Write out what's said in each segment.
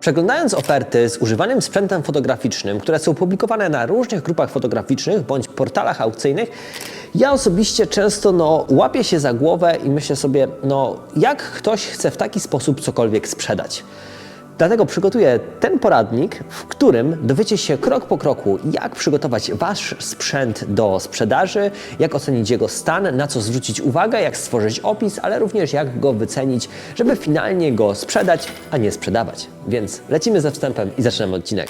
Przeglądając oferty z używanym sprzętem fotograficznym, które są publikowane na różnych grupach fotograficznych bądź portalach aukcyjnych, ja osobiście często no, łapię się za głowę i myślę sobie, no jak ktoś chce w taki sposób cokolwiek sprzedać. Dlatego przygotuję ten poradnik, w którym dowiecie się krok po kroku, jak przygotować Wasz sprzęt do sprzedaży, jak ocenić jego stan, na co zwrócić uwagę, jak stworzyć opis, ale również jak go wycenić, żeby finalnie go sprzedać, a nie sprzedawać. Więc lecimy ze wstępem i zaczynamy odcinek.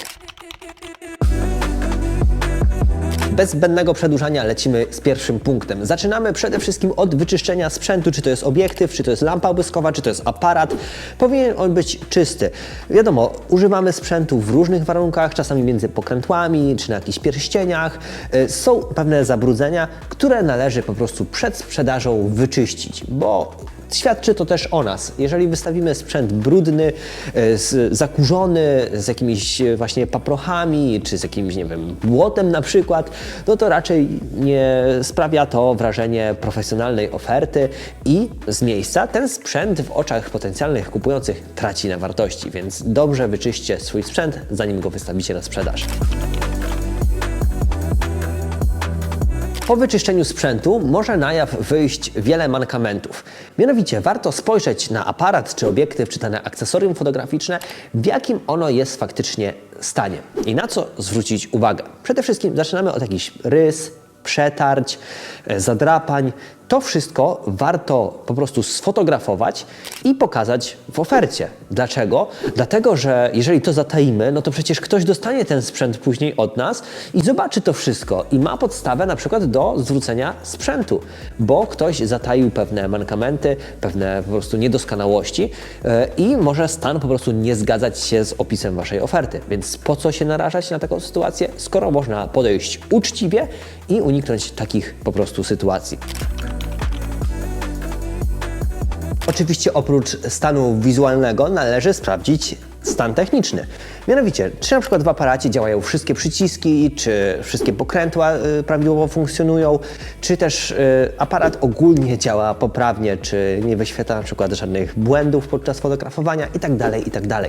Bez zbędnego przedłużania lecimy z pierwszym punktem. Zaczynamy przede wszystkim od wyczyszczenia sprzętu, czy to jest obiektyw, czy to jest lampa błyskowa, czy to jest aparat. Powinien on być czysty. Wiadomo, używamy sprzętu w różnych warunkach, czasami między pokrętłami, czy na jakichś pierścieniach. Y, Są pewne zabrudzenia, które należy po prostu przed sprzedażą wyczyścić, bo Świadczy to też o nas. Jeżeli wystawimy sprzęt brudny, e, zakurzony, z jakimiś e, właśnie paprochami, czy z jakimś, nie wiem, błotem na przykład, no to raczej nie sprawia to wrażenie profesjonalnej oferty i z miejsca ten sprzęt w oczach potencjalnych kupujących traci na wartości, więc dobrze wyczyście swój sprzęt, zanim go wystawicie na sprzedaż. Po wyczyszczeniu sprzętu może na jaw wyjść wiele mankamentów. Mianowicie warto spojrzeć na aparat czy obiektyw, czy dane akcesorium fotograficzne, w jakim ono jest faktycznie stanie i na co zwrócić uwagę. Przede wszystkim zaczynamy od jakichś rys, przetarć, e, zadrapań. To wszystko warto po prostu sfotografować i pokazać w ofercie. Dlaczego? Dlatego, że jeżeli to zataimy, no to przecież ktoś dostanie ten sprzęt później od nas i zobaczy to wszystko i ma podstawę na przykład do zwrócenia sprzętu, bo ktoś zataił pewne mankamenty, pewne po prostu niedoskonałości e, i może stan po prostu nie zgadzać się z opisem waszej oferty. Więc po co się narażać na taką sytuację, skoro można podejść uczciwie i uniknąć takich po prostu sytuacji. Oczywiście oprócz stanu wizualnego należy sprawdzić stan techniczny. Mianowicie, czy na przykład w aparacie działają wszystkie przyciski, czy wszystkie pokrętła y, prawidłowo funkcjonują, czy też y, aparat ogólnie działa poprawnie, czy nie wyświetla na przykład żadnych błędów podczas fotografowania itd., itd.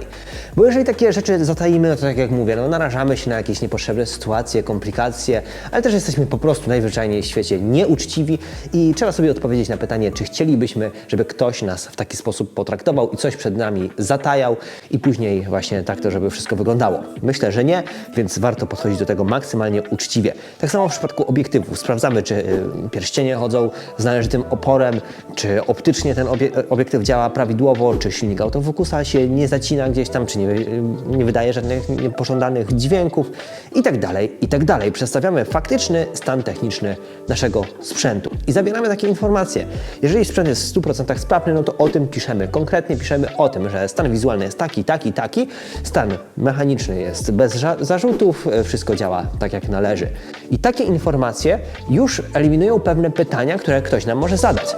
Bo jeżeli takie rzeczy zatajimy, no to tak jak mówię, no narażamy się na jakieś niepotrzebne sytuacje, komplikacje, ale też jesteśmy po prostu najzwyczajniej w świecie nieuczciwi i trzeba sobie odpowiedzieć na pytanie, czy chcielibyśmy, żeby ktoś nas w taki sposób potraktował i coś przed nami zatajał i później właśnie tak to, żeby wszystko wyglądało. Myślę, że nie, więc warto podchodzić do tego maksymalnie uczciwie. Tak samo w przypadku obiektywów. Sprawdzamy, czy y, pierścienie chodzą z należytym oporem, czy optycznie ten obie obiektyw działa prawidłowo, czy silnik autofokusa się nie zacina gdzieś tam, czy nie, y, nie wydaje żadnych niepożądanych dźwięków i tak dalej, i tak dalej. Przedstawiamy faktyczny stan techniczny naszego sprzętu i zabieramy takie informacje. Jeżeli sprzęt jest w 100% sprawny, no to o tym piszemy. Konkretnie piszemy o tym, że stan wizualny jest taki, taki, taki, stan mechaniczny jest bez zarzutów, e, wszystko działa tak jak należy. I takie informacje już eliminują pewne pytania, które ktoś nam może zadać.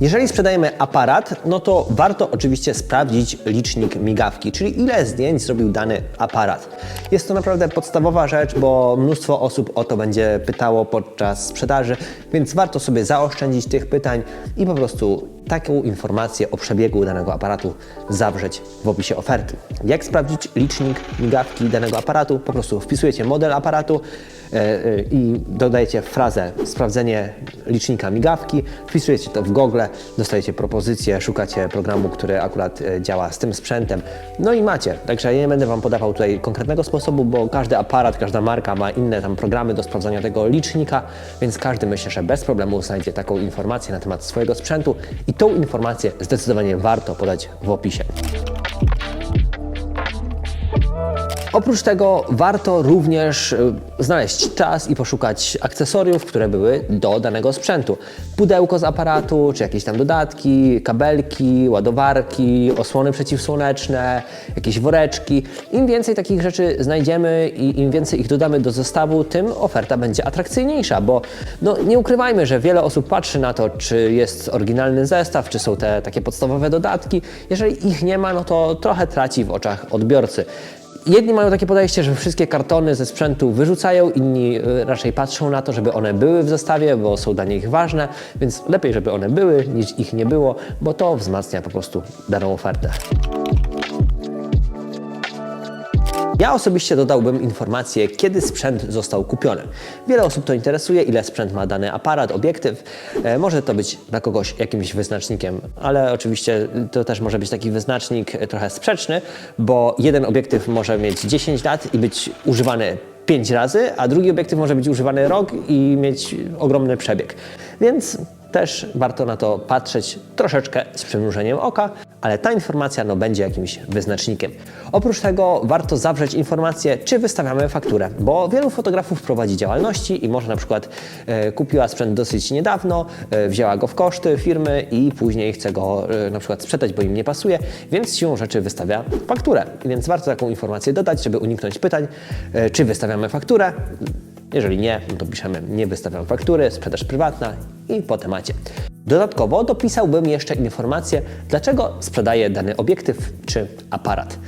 Jeżeli sprzedajemy aparat, no to warto oczywiście sprawdzić licznik migawki, czyli ile zdjęć zrobił dany aparat. Jest to naprawdę podstawowa rzecz, bo mnóstwo osób o to będzie pytało podczas sprzedaży, więc warto sobie zaoszczędzić tych pytań i po prostu taką informację o przebiegu danego aparatu zawrzeć w opisie oferty. Jak sprawdzić licznik migawki danego aparatu? Po prostu wpisujecie model aparatu e, e, i dodajecie frazę sprawdzenie licznika migawki, wpisujecie to w Google, dostajecie propozycję, szukacie programu, który akurat e, działa z tym sprzętem, no i macie. Także ja nie będę Wam podawał tutaj konkretnego sposobu, bo każdy aparat, każda marka ma inne tam programy do sprawdzania tego licznika, więc każdy myślę, że bez problemu znajdzie taką informację na temat swojego sprzętu i tą informację zdecydowanie warto podać w opisie. Oprócz tego warto również y, znaleźć czas i poszukać akcesoriów, które były do danego sprzętu. Pudełko z aparatu, czy jakieś tam dodatki, kabelki, ładowarki, osłony przeciwsłoneczne, jakieś woreczki. Im więcej takich rzeczy znajdziemy i im więcej ich dodamy do zestawu, tym oferta będzie atrakcyjniejsza, bo no, nie ukrywajmy, że wiele osób patrzy na to, czy jest oryginalny zestaw, czy są te takie podstawowe dodatki. Jeżeli ich nie ma, no to trochę traci w oczach odbiorcy. Jedni mają takie podejście, że wszystkie kartony ze sprzętu wyrzucają, inni y, raczej patrzą na to, żeby one były w zestawie, bo są dla nich ważne, więc lepiej, żeby one były, niż ich nie było, bo to wzmacnia po prostu daną ofertę. Ja osobiście dodałbym informację, kiedy sprzęt został kupiony. Wiele osób to interesuje, ile sprzęt ma dany aparat, obiektyw. E, może to być dla kogoś jakimś wyznacznikiem, ale oczywiście to też może być taki wyznacznik e, trochę sprzeczny, bo jeden obiektyw może mieć 10 lat i być używany 5 razy, a drugi obiektyw może być używany rok i mieć ogromny przebieg. Więc też warto na to patrzeć troszeczkę z przymrużeniem oka, ale ta informacja no, będzie jakimś wyznacznikiem. Oprócz tego warto zawrzeć informację, czy wystawiamy fakturę, bo wielu fotografów prowadzi działalności i może na przykład e, kupiła sprzęt dosyć niedawno, e, wzięła go w koszty firmy i później chce go e, na przykład sprzedać, bo im nie pasuje, więc siłą rzeczy wystawia fakturę. Więc warto taką informację dodać, żeby uniknąć pytań, e, czy wystawiamy fakturę, jeżeli nie, no to piszemy nie wystawiam faktury, sprzedaż prywatna i po temacie. Dodatkowo dopisałbym jeszcze informację, dlaczego sprzedaję dany obiektyw czy aparat.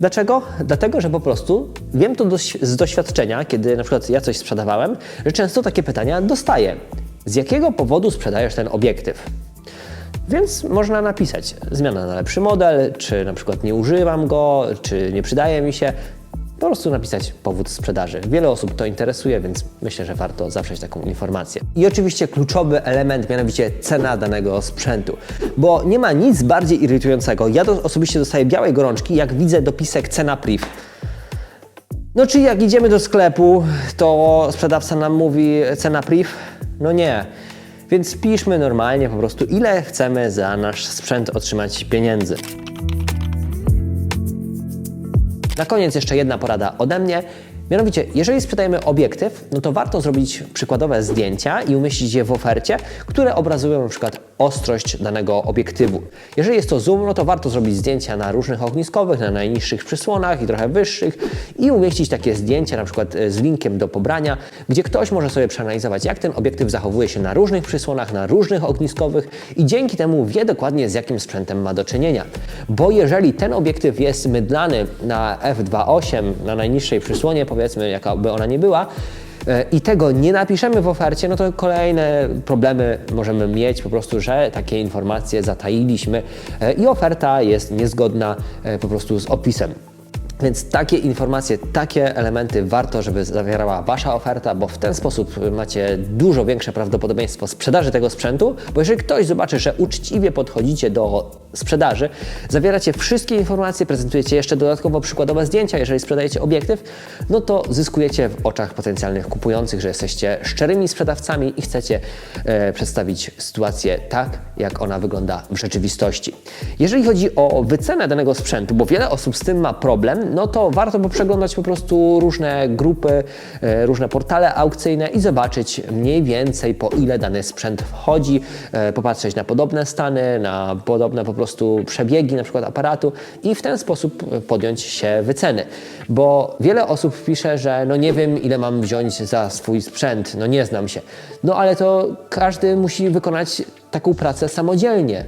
Dlaczego? Dlatego, że po prostu wiem to z doświadczenia, kiedy na przykład ja coś sprzedawałem, że często takie pytania dostaję. Z jakiego powodu sprzedajesz ten obiektyw? Więc można napisać zmiana na lepszy model, czy na przykład nie używam go, czy nie przydaje mi się. Po prostu napisać powód sprzedaży. Wiele osób to interesuje, więc myślę, że warto zawrzeć taką informację. I oczywiście kluczowy element, mianowicie cena danego sprzętu. Bo nie ma nic bardziej irytującego. Ja do, osobiście dostaję białej gorączki, jak widzę dopisek cena priv. No czy jak idziemy do sklepu, to sprzedawca nam mówi cena priv? No nie. Więc piszmy normalnie po prostu, ile chcemy za nasz sprzęt otrzymać pieniędzy. Na koniec jeszcze jedna porada ode mnie. Mianowicie, jeżeli sprzedajemy obiektyw, no to warto zrobić przykładowe zdjęcia i umieścić je w ofercie, które obrazują przykład ostrość danego obiektywu. Jeżeli jest to zoom, no to warto zrobić zdjęcia na różnych ogniskowych, na najniższych przysłonach i trochę wyższych i umieścić takie zdjęcia na przykład e, z linkiem do pobrania, gdzie ktoś może sobie przeanalizować, jak ten obiektyw zachowuje się na różnych przysłonach, na różnych ogniskowych i dzięki temu wie dokładnie z jakim sprzętem ma do czynienia. Bo jeżeli ten obiektyw jest mydlany na f2.8, na najniższej przysłonie, powiedzmy, jaka by ona nie była, i tego nie napiszemy w ofercie, no to kolejne problemy możemy mieć, po prostu, że takie informacje zatailiśmy e, i oferta jest niezgodna e, po prostu z opisem. Więc takie informacje, takie elementy warto, żeby zawierała Wasza oferta, bo w ten sposób macie dużo większe prawdopodobieństwo sprzedaży tego sprzętu, bo jeżeli ktoś zobaczy, że uczciwie podchodzicie do sprzedaży, zawieracie wszystkie informacje, prezentujecie jeszcze dodatkowo przykładowe zdjęcia, jeżeli sprzedajecie obiektyw, no to zyskujecie w oczach potencjalnych kupujących, że jesteście szczerymi sprzedawcami i chcecie e, przedstawić sytuację tak, jak ona wygląda w rzeczywistości. Jeżeli chodzi o wycenę danego sprzętu, bo wiele osób z tym ma problem, no to warto by przeglądać po prostu różne grupy, e, różne portale aukcyjne i zobaczyć mniej więcej po ile dany sprzęt wchodzi, e, popatrzeć na podobne stany, na podobne po prostu przebiegi na przykład aparatu i w ten sposób podjąć się wyceny. Bo wiele osób pisze, że no nie wiem ile mam wziąć za swój sprzęt, no nie znam się. No ale to każdy musi wykonać taką pracę samodzielnie.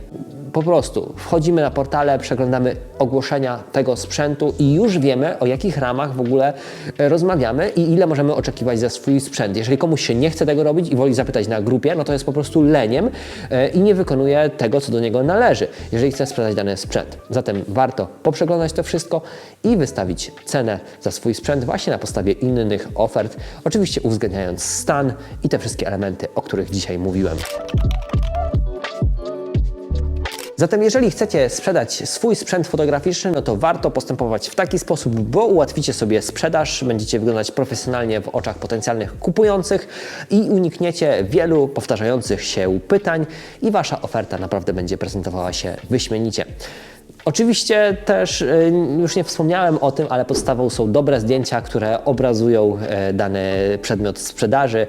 Po prostu wchodzimy na portale, przeglądamy ogłoszenia tego sprzętu i już wiemy, o jakich ramach w ogóle e, rozmawiamy i ile możemy oczekiwać za swój sprzęt. Jeżeli komuś się nie chce tego robić i woli zapytać na grupie, no to jest po prostu leniem e, i nie wykonuje tego, co do niego należy, jeżeli chce sprzedać dany sprzęt. Zatem warto poprzeglądać to wszystko i wystawić cenę za swój sprzęt właśnie na podstawie innych ofert, oczywiście uwzględniając stan i te wszystkie elementy, o których dzisiaj mówiłem. Zatem jeżeli chcecie sprzedać swój sprzęt fotograficzny, no to warto postępować w taki sposób, bo ułatwicie sobie sprzedaż, będziecie wyglądać profesjonalnie w oczach potencjalnych kupujących i unikniecie wielu powtarzających się pytań i wasza oferta naprawdę będzie prezentowała się wyśmienicie. Oczywiście też, y, już nie wspomniałem o tym, ale podstawą są dobre zdjęcia, które obrazują e, dany przedmiot sprzedaży,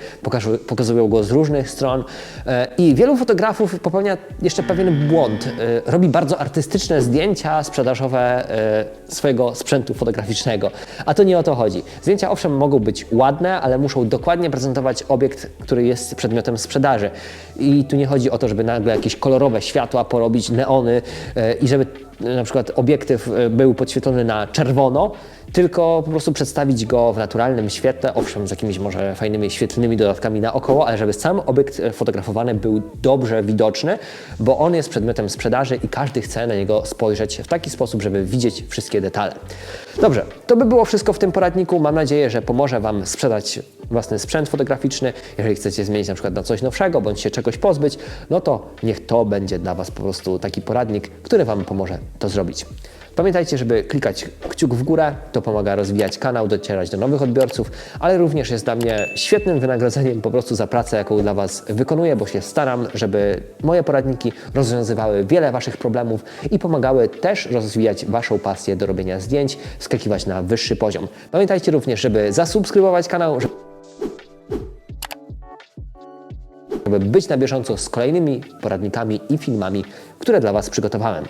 pokazują go z różnych stron e, i wielu fotografów popełnia jeszcze pewien błąd. E, Robi bardzo artystyczne zdjęcia sprzedażowe swojego sprzętu fotograficznego, a to nie o to chodzi. Zdjęcia owszem mogą być ładne, ale muszą dokładnie prezentować obiekt, który jest przedmiotem sprzedaży. I tu nie chodzi o to, żeby nagle jakieś kolorowe światła porobić, neony i żeby na przykład obiektyw y, był podświetlony na czerwono, tylko po prostu przedstawić go w naturalnym świetle, owszem, z jakimiś może fajnymi świetlnymi dodatkami naokoło, ale żeby sam obiekt y, fotografowany był dobrze widoczny, bo on jest przedmiotem sprzedaży i każdy chce na niego spojrzeć w taki sposób, żeby widzieć wszystkie detale. Dobrze, to by było wszystko w tym poradniku. Mam nadzieję, że pomoże Wam sprzedać własny sprzęt fotograficzny. Jeżeli chcecie zmienić na przykład na coś nowszego, bądź się czegoś pozbyć, no to niech to będzie dla Was po prostu taki poradnik, który Wam pomoże to zrobić. Pamiętajcie, żeby klikać kciuk w górę, to pomaga rozwijać kanał, docierać do nowych odbiorców, ale również jest dla mnie świetnym wynagrodzeniem po prostu za pracę, jaką dla Was wykonuję, bo się staram, żeby moje poradniki rozwiązywały wiele Waszych problemów i pomagały też rozwijać Waszą pasję do robienia zdjęć, skakiwać na wyższy poziom. Pamiętajcie również, żeby zasubskrybować kanał, żeby być na bieżąco z kolejnymi poradnikami i filmami, które dla Was przygotowałem.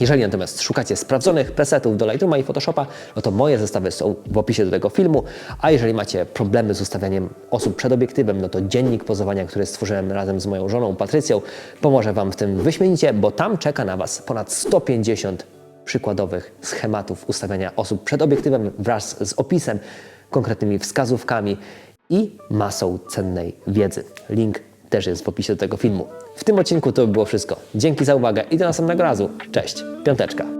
Jeżeli natomiast szukacie sprawdzonych presetów do Lightrooma i Photoshopa, no to moje zestawy są w opisie do tego filmu, a jeżeli macie problemy z ustawianiem osób przed obiektywem, no to dziennik pozowania, który stworzyłem razem z moją żoną Patrycją, pomoże Wam w tym wyśmienicie, bo tam czeka na Was ponad 150 przykładowych schematów ustawiania osób przed obiektywem wraz z opisem, konkretnymi wskazówkami i masą cennej wiedzy. Link też jest w opisie do tego filmu. W tym odcinku to by było wszystko. Dzięki za uwagę i do następnego razu. Cześć, piąteczka.